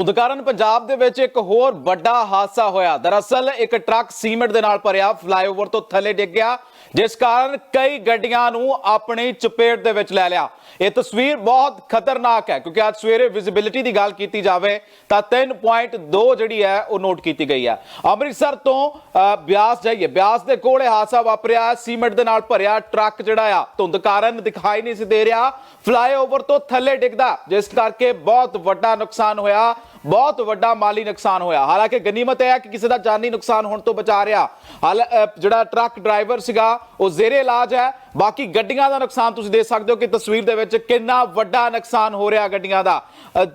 ਧੁੰਦ ਕਾਰਨ ਪੰਜਾਬ ਦੇ ਵਿੱਚ ਇੱਕ ਹੋਰ ਵੱਡਾ ਹਾਦਸਾ ਹੋਇਆ। ਦਰਅਸਲ ਇੱਕ ਟਰੱਕ ਸੀਮੈਂਟ ਦੇ ਨਾਲ ਭਰਿਆ, ਫਲਾਈਓਵਰ ਤੋਂ ਥੱਲੇ ਡਿੱਗ ਗਿਆ, ਜਿਸ ਕਾਰਨ ਕਈ ਗੱਡੀਆਂ ਨੂੰ ਆਪਣੀ ਚਪੇਟ ਦੇ ਵਿੱਚ ਲੈ ਲਿਆ। ਇਹ ਤਸਵੀਰ ਬਹੁਤ ਖਤਰਨਾਕ ਹੈ, ਕਿਉਂਕਿ ਅੱਜ ਸਵੇਰੇ ਵਿਜ਼ਿਬਿਲਿਟੀ ਦੀ ਗੱਲ ਕੀਤੀ ਜਾਵੇ ਤਾਂ 3.2 ਜਿਹੜੀ ਹੈ, ਉਹ ਨੋਟ ਕੀਤੀ ਗਈ ਹੈ। ਅੰਮ੍ਰਿਤਸਰ ਤੋਂ ਬਿਆਸ ਜਾਈਏ। ਬਿਆਸ ਦੇ ਕੋਲ ਇਹ ਹਾਦਸਾ ਵਾਪਰਿਆ, ਸੀਮੈਂਟ ਦੇ ਨਾਲ ਭਰਿਆ ਟਰੱਕ ਜਿਹੜਾ ਆ, ਧੁੰਦ ਕਾਰਨ ਦਿਖਾਈ ਨਹੀਂ ਸੀ ਦੇ ਰਿਹਾ। ਫਲਾਈਓਵਰ ਤੋਂ ਥੱਲੇ ਡਿੱਗਦਾ, ਜਿਸ ਕਰਕੇ ਬਹੁਤ ਵੱਡਾ ਨੁਕਸਾਨ ਹੋਇਆ। ਬਹੁਤ ਵੱਡਾ ਮਾਲੀ ਨੁਕਸਾਨ ਹੋਇਆ। ਹਾਲਾਂਕਿ ਗਨੀਮਤ ਇਹ ਹੈ ਕਿ ਕਿਸੇ ਦਾ ਜਾਨੀ ਨੁਕਸਾਨ ਹੋਣ ਤੋਂ ਬਚਾ ਰਿਹਾ। ਹਾਲ ਜਿਹੜਾ ਟਰੱਕ ਡਰਾਈਵਰ ਸੀਗਾ, ਉਹ ਜ਼ੇਰੇ ਇਲਾਜ ਹੈ। ਬਾਕੀ ਗੱਡੀਆਂ ਦਾ ਨੁਕਸਾਨ ਤੁਸੀਂ ਦੇਖ ਸਕਦੇ ਹੋ ਕਿ ਤਸਵੀਰ ਦੇ ਵਿੱਚ ਕਿੰਨਾ ਵੱਡਾ ਨੁਕਸਾਨ ਹੋ ਰਿਹਾ ਗੱਡੀਆਂ ਦਾ।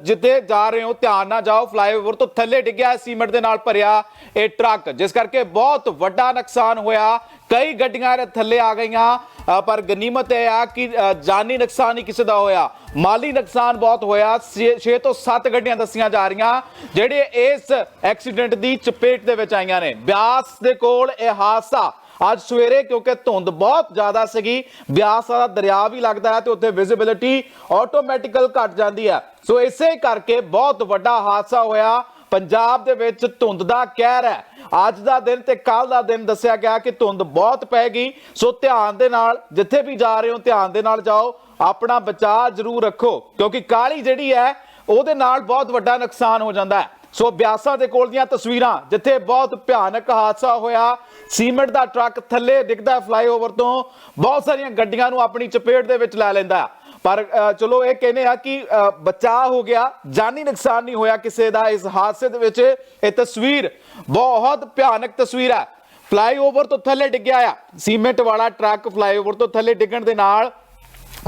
ਜਿੱਥੇ ਜਾ ਰਹੇ ਹੋ, ਧਿਆਨ ਨਾਲ ਜਾਓ, ਫਲਾਈਓਵਰ ਤੋਂ ਥੱਲੇ ਡਿੱਗਿਆ, ਸੀਮੈਂਟ ਦੇ ਨਾਲ ਭਰਿਆ ਇਹ ਟਰੱਕ। ਜਿਸ ਕਰਕੇ ਬਹੁਤ ਵੱਡਾ ਨੁਕਸਾਨ ਹੋਇਆ। ਕਈ ਗੱਡੀਆਂ ਇਹਦੇ ਥੱਲੇ ਆ ਗਈਆਂ। ਪਰ ਗਨੀਮਤ ਇਹ ਆ ਕਿ ਜਾਨੀ ਨੁਕਸਾਨ ਹੀ ਕਿਸੇ ਦਾ ਹੋਇਆ। ਮਾਲੀ ਨੁਕਸਾਨ ਬਹੁਤ ਹੋਇਆ। 6 ਤੋਂ 7 ਗੱਡੀਆਂ ਦੱਸੀਆਂ ਜਾ ਰਹੀਆਂ, ਜਿਹੜੇ ਇਸ ਐਕਸੀਡੈਂਟ ਦੀ ਚਪੇਟ ਦੇ ਵਿੱਚ ਆਈਆਂ ਨੇ। ਬਿਆਸ ਦੇ ਕੋਲ ਇਹ ਹਾਦਸਾ ਅੱਜ ਸਵੇਰੇ, ਕਿਉਂਕਿ ਧੁੰਦ ਬਹੁਤ ਜ਼ਿਆਦਾ ਸੀਗੀ, ਬਿਆਸ ਵਾਲਾ ਦਰਿਆ ਵੀ ਲੱਗਦਾ ਹੈ ਤੇ ਉੱਥੇ ਵਿਜ਼ਿਬਿਲਿਟੀ ਆਟੋਮੈਟਿਕਲ ਘਟ ਜਾਂਦੀ ਹੈ। ਸੋ ਇਸੇ ਕਰਕੇ ਬਹੁਤ ਵੱਡਾ ਹਾਦਸਾ ਹੋਇਆ। ਪੰਜਾਬ ਦੇ ਵਿੱਚ ਧੁੰਦ ਦਾ ਕਹਿਰ ਹੈ। ਅੱਜ ਦਾ ਦਿਨ ਤੇ ਕੱਲ ਦਾ ਦਿਨ ਦੱਸਿਆ ਗਿਆ ਕਿ ਧੁੰਦ ਬਹੁਤ ਪੈ ਸੋ ਧਿਆਨ ਦੇ ਨਾਲ, ਜਿੱਥੇ ਵੀ ਜਾ ਰਹੇ ਹੋ, ਧਿਆਨ ਦੇ ਨਾਲ ਜਾਓ। ਆਪਣਾ ਬਚਾਅ ਜ਼ਰੂਰ ਰੱਖੋ, ਕਿਉਂਕਿ ਕਾਲੀ ਜਿਹੜੀ ਹੈ, ਉਹਦੇ ਨਾਲ ਬਹੁਤ ਵੱਡਾ ਨੁਕਸਾਨ ਹੋ ਜਾਂਦਾ ਹੈ। ਸੋ ਬਿਆਸਾ ਦੇ ਕੋਲ ਦੀਆਂ ਤਸਵੀਰਾਂ, ਜਿੱਥੇ ਬਹੁਤ ਭਿਆਨਕ ਹਾਦਸਾ ਹੋਇਆ। ਸੀਮੈਂਟ ਦਾ ਟਰੱਕ ਥੱਲੇ ਡਿੱਗਦਾ ਫਲਾਈਓਵਰ ਤੋਂ। ਬਹੁਤ ਸਾਰੀਆਂ ਗੱਡੀਆਂ ਨੂੰ ਆਪਣੀ ਚਪੇਟ ਦੇ ਵਿੱਚ ਲੈ ਲੈਂਦਾ ਪਰ ਚਲੋ ਇਹ ਕਹਿੰਦੇ ਆ ਕਿ ਬਚਾਅ ਹੋ ਗਿਆ, ਜਾਨੀ ਨੁਕਸਾਨ ਨਹੀਂ ਹੋਇਆ ਕਿਸੇ ਦਾ ਇਸ ਹਾਦਸੇ ਦੇ ਵਿੱਚ। ਇਹ ਤਸਵੀਰ ਬਹੁਤ ਭਿਆਨਕ ਤਸਵੀਰ ਹੈ। ਫਲਾਈਓਵਰ ਤੋਂ ਥੱਲੇ ਡਿੱਗਿਆ ਆ। ਸੀਮੈਂਟ ਵਾਲਾ ਟਰੱਕ ਫਲਾਈਓਵਰ ਤੋਂ ਥੱਲੇ ਡਿੱਗਣ ਦੇ ਨਾਲ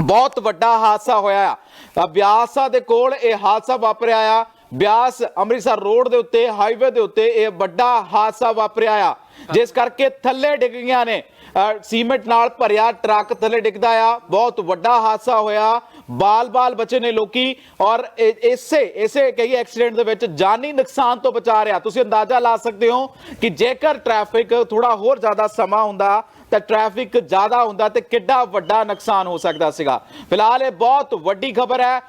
ਬਹੁਤ ਵੱਡਾ ਹਾਦਸਾ ਹੋਇਆ ਆ। ਤਾਂ ਬਿਆਸਾ ਦੇ ਕੋਲ ਇਹ ਹਾਦਸਾ ਵਾਪਰਿਆ ਆ। ਬਿਆਸ ਅੰਮ੍ਰਿਤਸਰ ਰੋਡ ਦੇ ਉੱਤੇ ਹਾਈਵੇ ਦੇ ਉੱਤੇ ਇਹ ਵੱਡਾ ਹਾਦਸਾ ਵਾਪਰਿਆ ਆ। ਜਿਸ ਕਰਕੇ ਥੱਲੇ ਡਿੱਗ ਗਈਆਂ ਨੇ ਸੀਮੈਂਟ ਨਾਲ ਭਰਿਆ ਟਰੱਕ ਥੱਲੇ ਡਿੱਗਦਾ ਆ। ਬਹੁਤ ਵੱਡਾ ਹਾਦਸਾ ਹੋਇਆ। ਬਾਲ-ਬਾਲ ਬਚੇ ਨੇ ਲੋਕੀ ਔਰ ਇਸੇ ਇਸੇ ਕਈ ਐਕਸੀਡੈਂਟ ਦੇ ਵਿੱਚ ਜਾਨੀ ਨੁਕਸਾਨ ਤੋਂ ਬਚਾ ਰਿਹਾ। ਤੁਸੀਂ ਅੰਦਾਜ਼ਾ ਲਾ ਸਕਦੇ ਹੋ ਕਿ ਜੇਕਰ ਟ੍ਰੈਫਿਕ ਥੋੜਾ ਹੋਰ ਜ਼ਿਆਦਾ ਸਮਾਂ ਹੁੰਦਾ, ਤਾਂ ਟ੍ਰੈਫਿਕ ਜ਼ਿਆਦਾ ਹੁੰਦਾ ਤੇ ਕਿੱਡਾ ਵੱਡਾ ਨੁਕਸਾਨ ਹੋ ਸਕਦਾ ਸੀਗਾ। ਫਿਲਹਾਲ ਇਹ ਬਹੁਤ ਵੱਡੀ ਖਬਰ ਹੈ।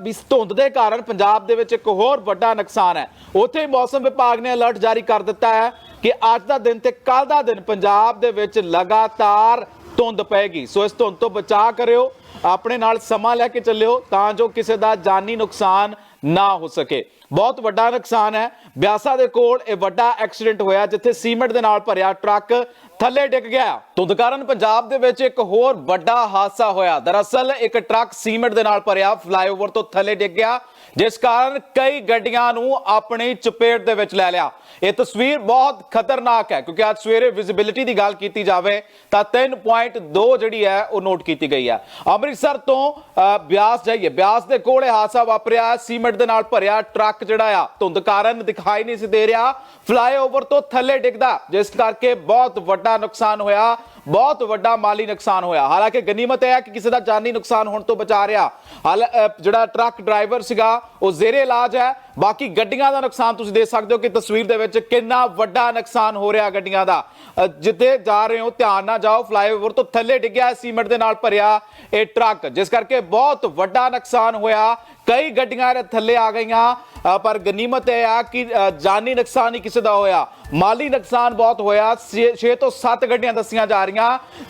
ਵੀ ਧੁੰਦ ਦੇ ਕਾਰਨ ਪੰਜਾਬ ਦੇ ਵਿੱਚ ਇੱਕ ਹੋਰ ਵੱਡਾ ਨੁਕਸਾਨ ਹੈ। ਉੱਥੇ ਮੌਸਮ ਵਿਭਾਗ ਨੇ ਅਲਰਟ ਜਾਰੀ ਕਰ ਦਿੱਤਾ ਹੈ ਕਿ ਅੱਜ ਦਾ ਦਿਨ ਤੇ ਕੱਲ ਦਾ ਦਿਨ ਪੰਜਾਬ ਦੇ ਵਿੱਚ ਲਗਾਤਾਰ ਧੁੰਦ ਪਏਗੀ। ਸੋ ਇਸ ਧੁੰਦ ਤੋਂ ਬਚਾਅ ਕਰਿਓ, ਆਪਣੇ ਨਾਲ ਸਮਾਂ ਲੈ ਕੇ ਚੱਲਿਓ ਤਾਂ ਜੋ ਕਿਸੇ ਦਾ ਜਾਨੀ ਨੁਕਸਾਨ ਨਾ ਹੋ ਸਕੇ। ਬਹੁਤ ਵੱਡਾ ਨੁਕਸਾਨ ਹੈ। ਬਿਆਸਾ ਦੇ ਕੋਲ ਇਹ ਵੱਡਾ ਐਕਸੀਡੈਂਟ ਹੋਇਆ ਜਿੱਥੇ ਸੀਮੈਂਟ ਦੇ ਨਾਲ ਭਰਿਆ ਟਰੱਕ ਥੱਲੇ ਡਿੱਗ ਗਿਆ। ਧੁੰਦ ਕਾਰਨ ਪੰਜਾਬ ਦੇ ਵਿੱਚ ਇੱਕ ਹੋਰ ਵੱਡਾ ਹਾਦਸਾ ਹੋਇਆ। ਦਰਅਸਲ ਇੱਕ ਟਰੱਕ ਸੀਮੈਂਟ ਦੇ ਨਾਲ ਭਰਿਆ ਫਲਾਈਓਵਰ ਤੋਂ ਥੱਲੇ ਡਿੱਗ ਗਿਆ ਜਿਸ ਕਾਰਨ ਕਈ ਗੱਡੀਆਂ ਨੂੰ ਆਪਣੀ ਚਪੇਟ ਦੇ ਵਿੱਚ ਲੈ ਲਿਆ। ਇਹ ਤਸਵੀਰ ਬਹੁਤ ਖਤਰਨਾਕ ਹੈ ਕਿਉਂਕਿ ਅੱਜ ਸਵੇਰੇ ਵਿਜ਼ਿਬਿਲਿਟੀ ਦੀ ਗੱਲ ਕੀਤੀ ਜਾਵੇ ਤਾਂ 3.2 ਜਿਹੜੀ ਹੈ ਉਹ ਨੋਟ ਕੀਤੀ ਗਈ ਹੈ। ਅੰਮ੍ਰਿਤਸਰ ਤੋਂ ਅ, ਬਿਆਸ ਜਾਈਏ। ਬਿਆਸ ਦੇ ਕੋਲ ਇਹ ਹਾਦਸਾ ਵਾਪਰਿਆ ਸੀਮੈਂਟ ਦੇ ਨਾਲ ਭਰਿਆ ਟਰੱਕ ਜਿਹੜਾ ਆ ਧੁੰਦ ਕਾਰਨ ਦਿਖਾਈ ਨਹੀਂ ਸੀ ਦੇ ਰਿਹਾ ਫਲਾਈਓਵਰ ਤੋਂ ਥੱਲੇ ਡਿੱਗਦਾ ਜਿਸ ਕਰਕੇ ਬਹੁਤ ਵੱਡਾ ਨੁਕਸਾਨ ਹੋਇਆ। ਬਹੁਤ ਵੱਡਾ ਮਾਲੀ ਨੁਕਸਾਨ ਹੋਇਆ। ਹਾਲਾਂਕਿ ਗਨੀਮਤ ਇਹ ਹੈ ਕਿ ਕਿਸੇ ਦਾ ਜਾਨੀ ਨੁਕਸਾਨ ਹੋਣ ਤੋਂ ਬਚਾ ਰਿਹਾ। ਹਾਲ ਜਿਹੜਾ ਟਰੱਕ ਡਰਾਈਵਰ ਸੀਗਾ, ਉਹ ਜ਼ੇਰੇ ਇਲਾਜ ਹੈ। ਬਾਕੀ ਗੱਡੀਆਂ ਦਾ ਨੁਕਸਾਨ ਤੁਸੀਂ ਦੇਖ ਸਕਦੇ ਹੋ ਕਿ ਤਸਵੀਰ ਦੇ ਵਿੱਚ ਕਿੰਨਾ ਵੱਡਾ ਨੁਕਸਾਨ ਹੋ ਰਿਹਾ ਗੱਡੀਆਂ ਦਾ। ਜਿੱਥੇ ਜਾ ਰਹੇ ਹੋ, ਧਿਆਨ ਨਾਲ ਜਾਓ, ਫਲਾਈਓਵਰ ਤੋਂ ਥੱਲੇ ਡਿੱਗਿਆ, ਸੀਮੈਂਟ ਦੇ ਨਾਲ ਭਰਿਆ ਇਹ ਟਰੱਕ। ਜਿਸ ਕਰਕੇ ਬਹੁਤ ਵੱਡਾ ਨੁਕਸਾਨ ਹੋਇਆ। ਕਈ ਗੱਡੀਆਂ ਥੱਲੇ ਆ ਗਈਆਂ। ਪਰ ਗਨੀਮਤ ਇਹ ਆ ਕਿ ਜਾਨੀ ਨੁਕਸਾਨ ਹੀ ਕਿਸੇ ਦਾ ਹੋਇਆ। ਮਾਲੀ ਨੁਕਸਾਨ ਬਹੁਤ ਹੋਇਆ। 6 ਤੋਂ 7 ਗੱਡੀਆਂ ਦੱਸੀਆਂ ਜਾ ਰਹੀਆਂ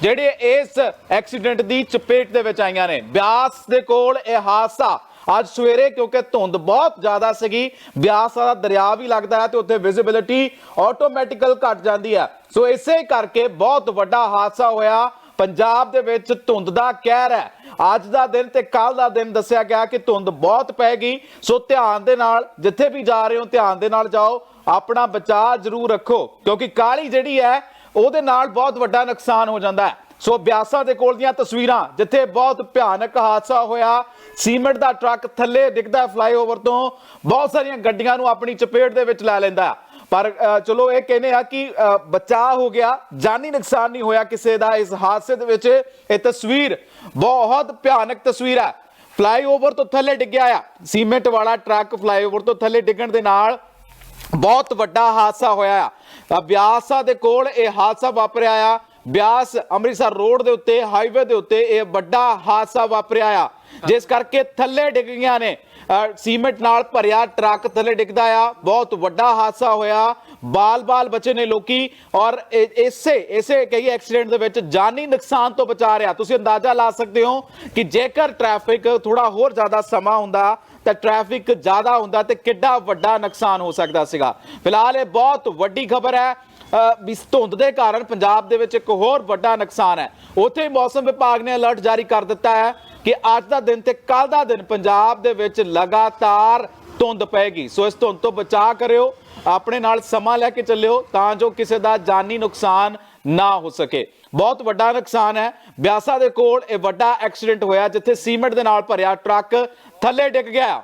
ਜਿਹੜੇ ਇਸ ਐਕਸੀਡੈਂਟ ਦੀ ਚਪੇਟ ਦੇ ਵਿੱਚ ਆਈਆਂ ਨੇ। ਬਿਆਸ ਦੇ ਕੋਲ ਇਹ ਹਾਦਸਾ ਅੱਜ ਸਵੇਰੇ, ਕਿਉਂਕਿ ਧੁੰਦ ਬਹੁਤ ਜ਼ਿਆਦਾ ਸੀਗੀ, ਬਿਆਸ ਦਾ ਦਰਿਆ ਵੀ ਲੱਗਦਾ ਹੈ ਤੇ ਉੱਥੇ ਵਿਜ਼ਿਬਿਲਿਟੀ ਆਟੋਮੈਟਿਕਲ ਘਟ ਜਾਂਦੀ ਹੈ। ਸੋ ਇਸੇ ਕਰਕੇ ਬਹੁਤ ਵੱਡਾ ਹਾਦਸਾ ਹੋਇਆ। ਪੰਜਾਬ ਦੇ ਵਿੱਚ ਧੁੰਦ ਦਾ ਕਹਿਰ ਹੈ। ਅੱਜ ਦਾ ਦਿਨ ਤੇ ਕੱਲ ਦਾ ਦਿਨ ਦੱਸਿਆ ਗਿਆ ਕਿ ਧੁੰਦ ਬਹੁਤ ਪੈ ਗਈ ਸੋ ਧਿਆਨ ਦੇ ਨਾਲ, ਜਿੱਥੇ ਵੀ ਜਾ ਰਹੇ ਹੋ, ਧਿਆਨ ਦੇ ਨਾਲ ਜਾਓ। ਆਪਣਾ ਬਚਾਅ ਜ਼ਰੂਰ ਰੱਖੋ, ਕਿਉਂਕਿ ਕਾਲੀ ਜਿਹੜੀ ਹੈ ਉਹਦੇ ਨਾਲ ਬਹੁਤ ਵੱਡਾ ਨੁਕਸਾਨ ਹੋ ਜਾਂਦਾ ਹੈ। ਸੋ ਬਿਆਸਾ ਦੇ ਕੋਲ ਦੀਆਂ ਤਸਵੀਰਾਂ ਜਿੱਥੇ ਬਹੁਤ ਭਿਆਨਕ ਹਾਦਸਾ ਹੋਇਆ। ਸੀਮੈਂਟ ਦਾ ਟਰੱਕ ਥੱਲੇ ਡਿੱਗਦਾ ਫਲਾਈਓਵਰ ਤੋਂ। ਬਹੁਤ ਸਾਰੀਆਂ ਗੱਡੀਆਂ ਨੂੰ ਆਪਣੀ ਚਪੇਟ ਦੇ ਵਿੱਚ ਲੈ ਲੈਂਦਾ ਪਰ ਚਲੋ ਇਹ ਕਹਿੰਦੇ ਆ ਕਿ ਅ, ਬਚਾਅ ਹੋ ਗਿਆ ਜਾਨੀ ਨੁਕਸਾਨ ਨਹੀਂ ਹੋਇਆ ਕਿਸੇ ਦਾ ਇਸ ਹਾਦਸੇ ਦੇ ਵਿੱਚ। ਇਹ ਤਸਵੀਰ ਬਹੁਤ ਭਿਆਨਕ ਤਸਵੀਰ ਹੈ। ਫਲਾਈਓਵਰ ਤੋਂ ਥੱਲੇ ਡਿੱਗਿਆ ਆ। ਸੀਮੈਂਟ ਵਾਲਾ ਟਰੱਕ ਫਲਾਈਓਵਰ ਤੋਂ ਥੱਲੇ ਡਿੱਗਣ ਦੇ ਨਾਲ ਬਹੁਤ ਵੱਡਾ ਹਾਦਸਾ ਹੋਇਆ ਆ। ਤਾਂ ਦੇ ਕੋਲ ਇਹ ਹਾਦਸਾ ਵਾਪਰਿਆ ਆ। ਬਿਆਸ ਅੰਮ੍ਰਿਤਸਰ ਰੋਡ ਦੇ ਉੱਤੇ ਹਾਈਵੇ ਦੇ ਉੱਤੇ ਇਹ ਵੱਡਾ ਹਾਦਸਾ ਵਾਪਰਿਆ ਆ। ਜਿਸ ਕਰਕੇ ਥੱਲੇ ਡਿੱਗ ਗਈਆਂ ਨੇ ਸੀਮੈਂਟ ਨਾਲ ਭਰਿਆ ਟਰੱਕ ਥੱਲੇ ਡਿੱਗਦਾ ਆ। ਬਹੁਤ ਵੱਡਾ ਹਾਦਸਾ ਹੋਇਆ। ਬਾਲ-ਬਾਲ ਬਚੇ ਨੇ ਲੋਕੀ ਔਰ ਇਸੇ ਇਸੇ ਕਈ ਐਕਸੀਡੈਂਟ ਦੇ ਵਿੱਚ ਜਾਨੀ ਨੁਕਸਾਨ ਤੋਂ ਬਚਾ ਰਿਹਾ। ਤੁਸੀਂ ਅੰਦਾਜ਼ਾ ਲਾ ਸਕਦੇ ਹੋ ਕਿ ਜੇਕਰ ਟ੍ਰੈਫਿਕ ਥੋੜਾ ਹੋਰ ਜ਼ਿਆਦਾ ਸਮਾਂ ਹੁੰਦਾ, ਤਾਂ ਟ੍ਰੈਫਿਕ ਜ਼ਿਆਦਾ ਹੁੰਦਾ ਤੇ ਕਿੱਡਾ ਵੱਡਾ ਨੁਕਸਾਨ ਹੋ ਸਕਦਾ ਸੀਗਾ। ਫਿਲਹਾਲ ਇਹ ਬਹੁਤ ਵੱਡੀ ਖਬਰ ਹੈ। ਵੀ ਧੁੰਦ ਦੇ ਕਾਰਨ ਪੰਜਾਬ ਦੇ ਵਿੱਚ ਇੱਕ ਹੋਰ ਵੱਡਾ ਨੁਕਸਾਨ ਹੈ। ਉੱਥੇ ਮੌਸਮ ਵਿਭਾਗ ਨੇ ਅਲਰਟ ਜਾਰੀ ਕਰ ਦਿੱਤਾ ਹੈ ਕਿ ਅੱਜ ਦਾ ਦਿਨ ਤੇ ਕੱਲ ਦਾ ਦਿਨ ਪੰਜਾਬ ਦੇ ਵਿੱਚ ਲਗਾਤਾਰ ਧੁੰਦ ਪਏਗੀ। ਸੋ ਇਸ ਧੁੰਦ ਤੋਂ ਬਚਾਅ ਕਰਿਓ, ਆਪਣੇ ਨਾਲ ਸਮਾਂ ਲੈ ਕੇ ਚੱਲਿਓ ਤਾਂ ਜੋ ਕਿਸੇ ਦਾ ਜਾਨੀ ਨੁਕਸਾਨ ਨਾ ਹੋ ਸਕੇ। ਬਹੁਤ ਵੱਡਾ ਨੁਕਸਾਨ ਹੈ। ਬਿਆਸਾ ਦੇ ਕੋਲ ਇਹ ਵੱਡਾ ਐਕਸੀਡੈਂਟ ਹੋਇਆ ਜਿੱਥੇ ਸੀਮੈਂਟ ਦੇ ਨਾਲ ਭਰਿਆ ਟਰੱਕ ਥੱਲੇ ਡਿੱਗ ਗਿਆ।